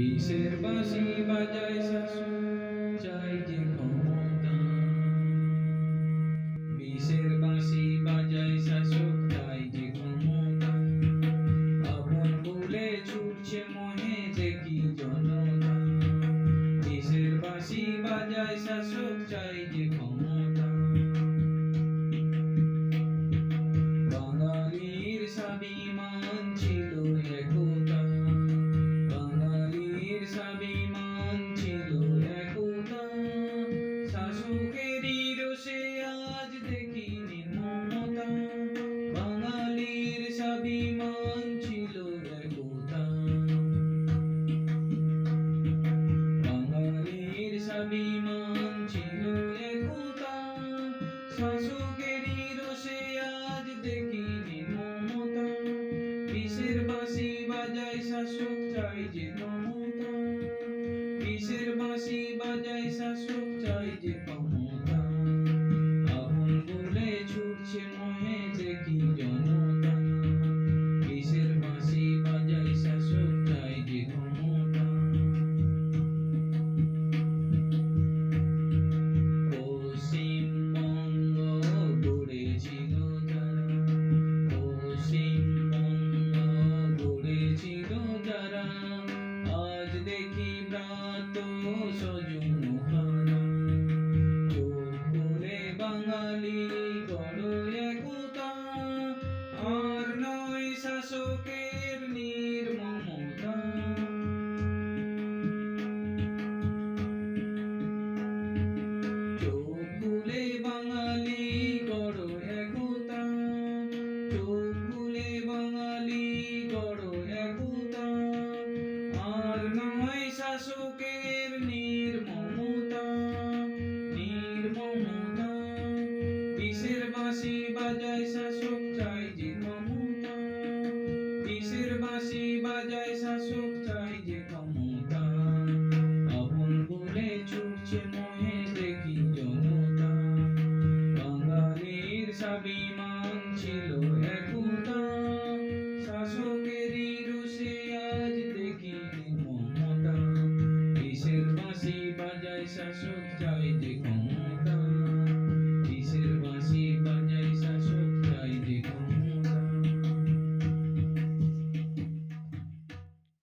বিষের বাঁশি বাজায় শাসন, চাই যে ক্ষমতা। বিষের বাঁশি বাজায় শাসক, চাই যে ক্ষমতা। আপন বলে ছুটছে মহে দেখি জনতা। বিষের বাঁশি বাজায় শাসক, চাই যে ক্ষমতা। চাই যে বাজায় শাসক চাই যে ক্ষমতা? funciona de um বাজায় শাসক, চাই যে ক্ষমতা। বিষের বাঁশি বাজায় শাসক, চাই যে ক্ষমতা। আপন বলে ছুটছে মহে দেখি জনতা। বাঙালির স্বাভিমান ছিল